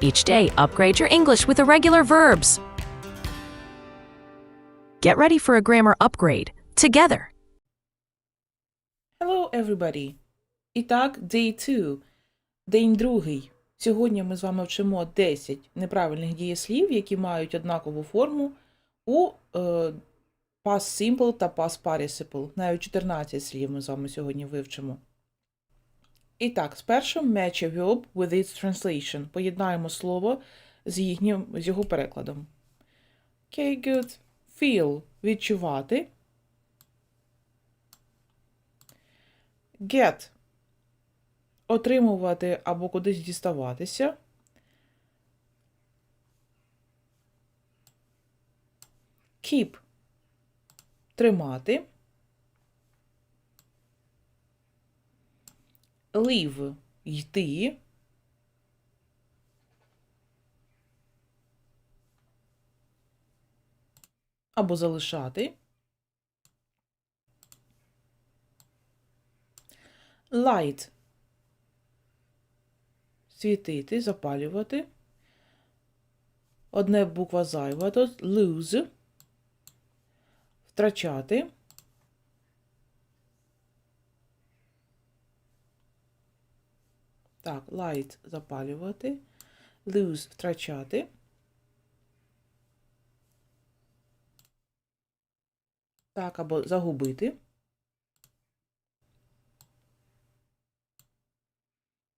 Each day, upgrade your English with irregular verbs. Get ready for a grammar upgrade together. Hello, everybody! І так, day 2, день другий. Сьогодні ми з вами вчимо 10 неправильних дієслів, які мають однакову форму у е, past simple та past participle. Навіть 14 слів ми з вами сьогодні вивчимо. І так, спершу match a verb with its translation. Поєднаємо слово з, їхнім, з його перекладом. Okay, good. Feel – відчувати. Get – отримувати або кудись діставатися. Keep – тримати. Leave – йти. Або залишати. Light – світити, запалювати. Одне буква зайва тут. Lose – втрачати. Так, light – запалювати. Lose – втрачати. Так, або загубити.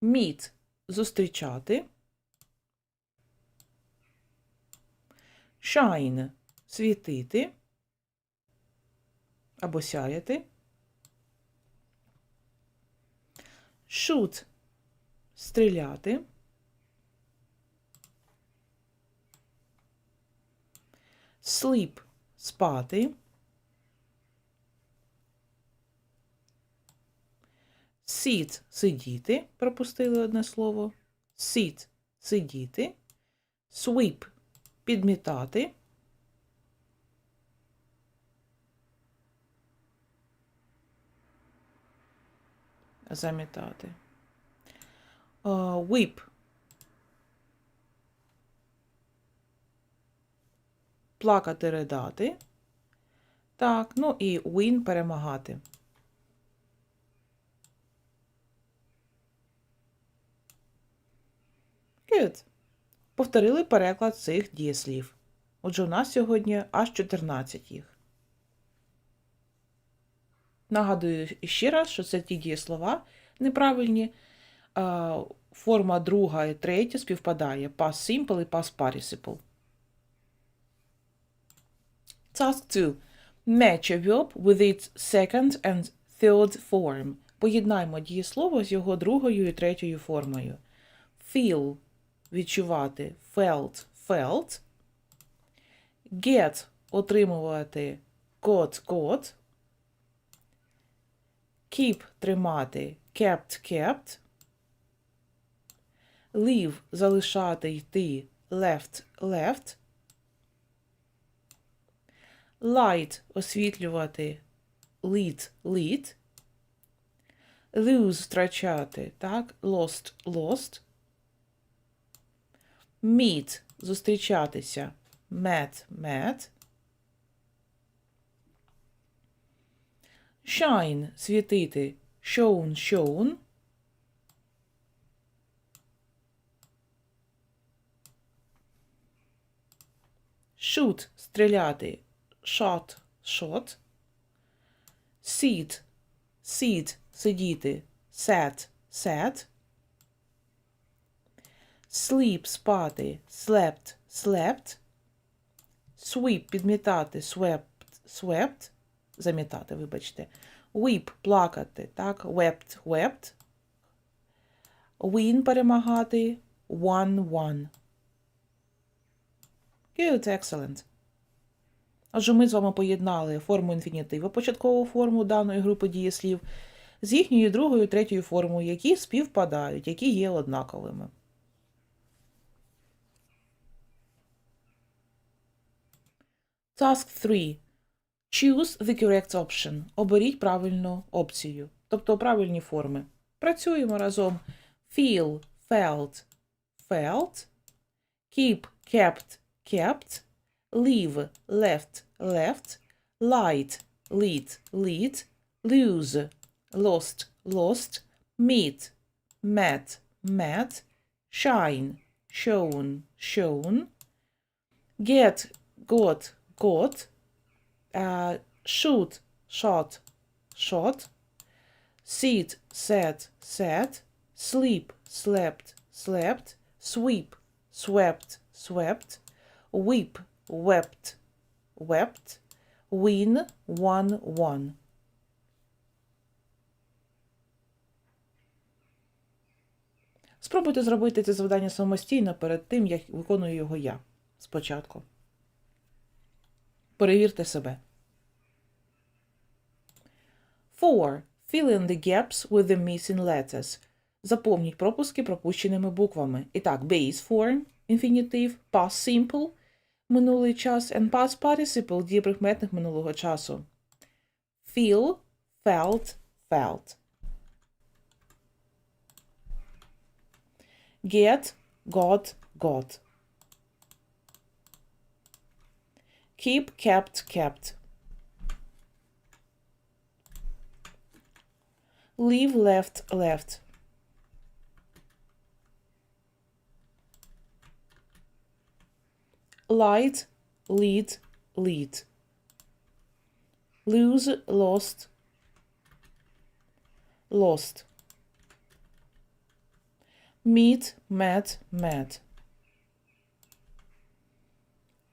Meet – зустрічати. Shine – світити або сяяти. Shoot – стріляти. Sleep – спати. Sit – сидіти. Пропустили одне слово. Sit – сидіти. Sweep – підмітати. Замітати. А, Whip – плакати, ридати. Так, ну і win – перемагати. Good. Повторили переклад цих дієслів. Отже, у нас сьогодні аж 14 їх. Нагадую ще раз, що це ті дієслова неправильні. Форма друга і третя співпадає. Past simple і past participle. Task 2. Match a verb with its second and third form. Поєднаймо дієслово з його другою і третьою формою. Feel – відчувати. Felt – felt. Get – отримувати. Got – got. Keep – тримати. Kept – kept. Leave – залишати, йти. Left – left. Light – освітлювати. Lead – lead. Lose – втрачати, так? Lost – lost. Meet – зустрічатися. Met – met. Shine – світити. Shown – shown. Shoot – стріляти. Shot – shot. Sit – sit – сидіти. Sat – sat. Sleep – спати. Slept – slept. Sweep – підмітати. Swept – swept. Замітати, вибачте. Weep – плакати. Так? Wept – wept. Win – перемагати. Won – won. Good, excellent. Отже, ми з вами поєднали форму інфінітива, початкову форму даної групи дієслів, з їхньою другою третьою формою, які співпадають, які є однаковими. Task 3. Choose the correct option. Оберіть правильну опцію, тобто правильні форми. Працюємо разом. Feel, felt, felt. keep, kept, kept, leave, left, left, light, lit, lit, lose, lost, lost, meet, met, met, shine, shown, shown, get, got, got, uh, shoot, shot, shot, sit, sat, sat, sleep, slept, slept, sweep, swept, swept, weep, wept, wept, win, won, won. Спробуйте зробити це завдання самостійно перед тим, як виконую його я спочатку. Перевірте себе. 4. Fill in the gaps with the missing letters. Заповніть пропуски пропущеними буквами. І так, base form, інфінітив, past simple, минулий час, and past participle, дієприкметник минулого часу. Feel, felt, felt. Get, got, got. Keep, kept, kept. Leave, left, left. Light, lead, lead. Lose, lost, lost. Meet, met, met.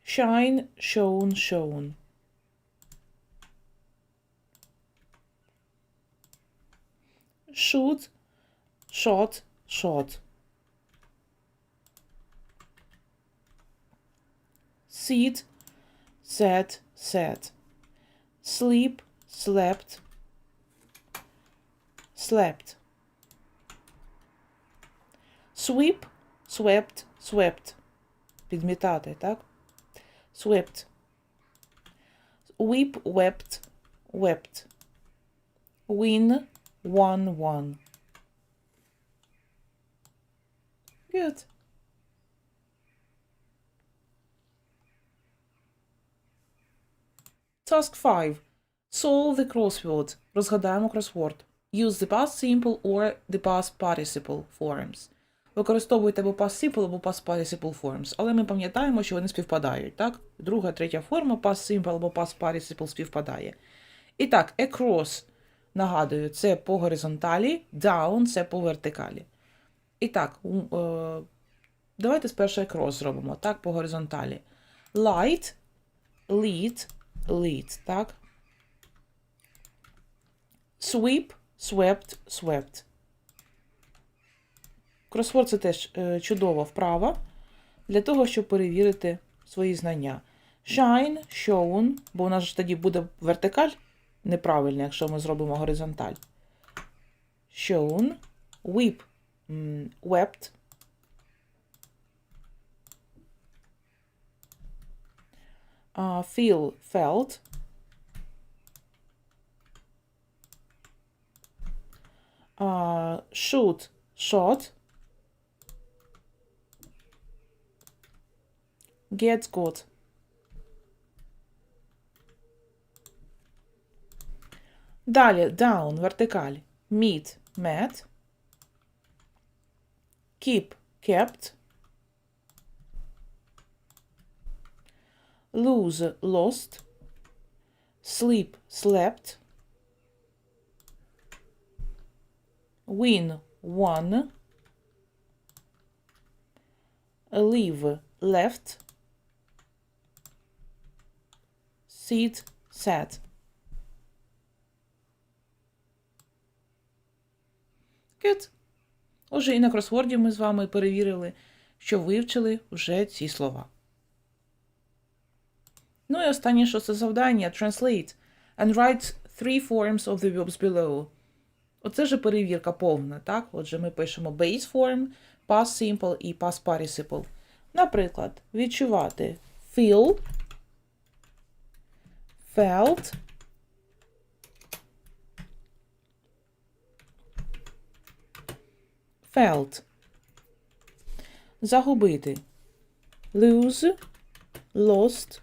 Shine, shone, shown. Shoot, shot, shot. Sit, sat, sat. Sleep, slept, slept. Sweep, swept, swept. Підмітати, так? Swept. Weep, wept, wept. Win, won, won. Good. Task 5. Solve the crossword. Розгадаємо кросворд. Use the past simple or the past participle forms. Використовуйте або past simple, або past participle forms. Але ми пам'ятаємо, що вони співпадають, так? Друга, третя форма past simple або past participle співпадає. І так, across, нагадую, це по горизонталі, down це по вертикалі. І так, е, давайте спершу across зробимо, так, по горизонталі. Light, lead, lead, так? Sweep, swept, swept. Кросворд це теж е, чудова вправа для того, щоб перевірити свої знання. Shine, shown, бо у нас ж тоді буде вертикаль неправильна, якщо ми зробимо горизонталь. Shown, weep, wept. Uh, feel, felt. Uh, shoot, shot. Get got. Далі down, вертикаль. Meet, met. Keep, kept. Lose, lost. Sleep, slept. Win, won. Leave, left. Sit, sat. Good. Отже, і на кросворді ми з вами перевірили, що вивчили вже ці слова. Ну і останнє шосте завдання Translate and write three forms of the verbs below. Оце же перевірка повна, так? Отже, ми пишемо base form, past simple і past participle. Наприклад, відчувати feel, felt, felt. Загубити lose, lost,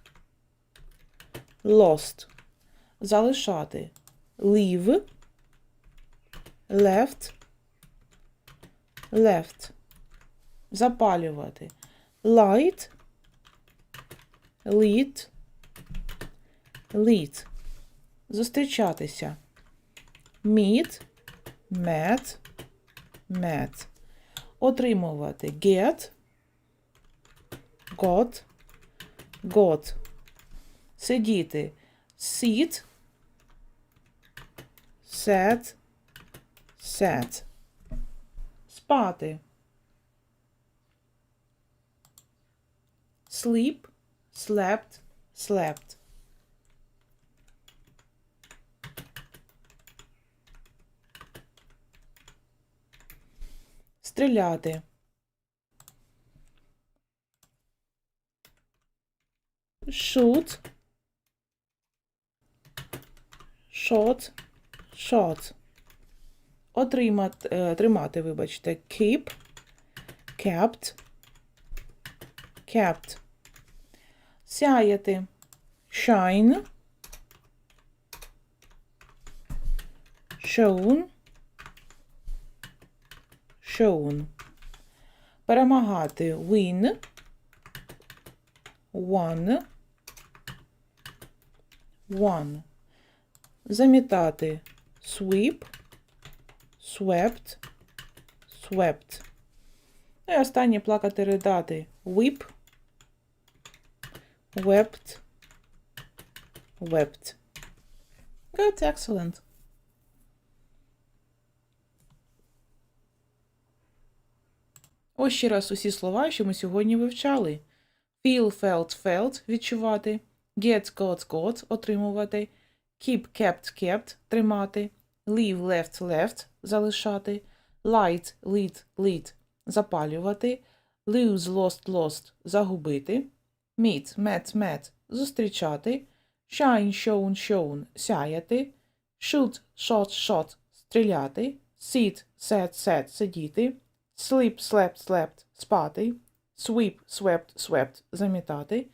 lost. Залишати. Leave, left, left. Запалювати. Light, lit, lit. Зустрічатися. Meet, met, met. Отримувати. Get, got, got. Сидіти. Sit, sat, sat. Спати. Sleep, slept, slept. Стріляти. Shoot. Shot. Shot. Отримати, е, тримати, вибачте, keep, kept, kept. Сяяти. Shine. Shown. Shown. Перемагати. Win. Won. Won. Замітати. Sweep. Swept. Swept. Ну і останнє плакати ридати. Weep. Wept. Wept. Good, excellent. Ось ще раз усі слова, що ми сьогодні вивчали. Feel, felt, felt – відчувати. Get, got, got – отримувати. Keep, kept, kept – тримати. Leave, left, left – залишати. Light, lit, lit – запалювати. Lose, lost, lost – загубити. Meet, met, met – зустрічати. Shine, shown, shown – сяяти. Shoot, shot, shot – стріляти. Sit, sat, sat – сидіти. Sleep, slept, slept – спати. Sweep, swept, swept – замітати.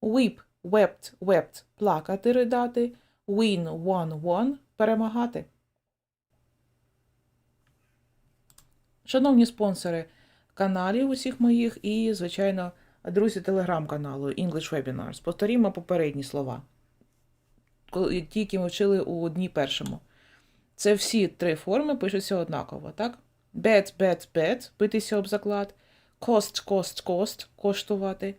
Weep, wept, wept – плакати, ридати. Win, won, won – перемагати. Шановні спонсори каналів усіх моїх і, звичайно, друзі телеграм-каналу English Webinars. Повторімо попередні слова, ті, які ми вчили у дні першому. Це всі три форми пишуться однаково, так? Bet, bet, bet – битися об заклад. Cost, cost, cost – коштувати.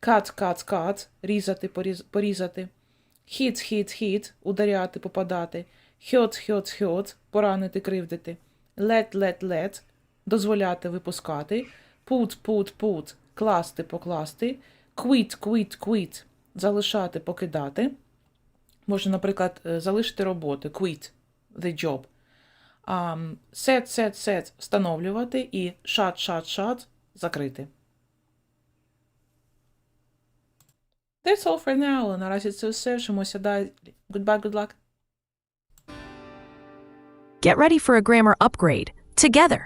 Cut, cut, cut – різати, порізати. Hit, hit, hit – ударяти, попадати. Hurt, hurt, hurt – поранити, кривдити. Let, let, let – дозволяти, випускати. Put, put, put – класти, покласти. Quit, quit, quit – залишати, покидати. Можна, наприклад, е, залишити роботу. Quit the job. Um, set, set, set – встановлювати. І shut, shut, shut – закрити. That's all for now. Наразі це все. Вчимося далі. Goodbye, good luck. Get ready for a grammar upgrade together.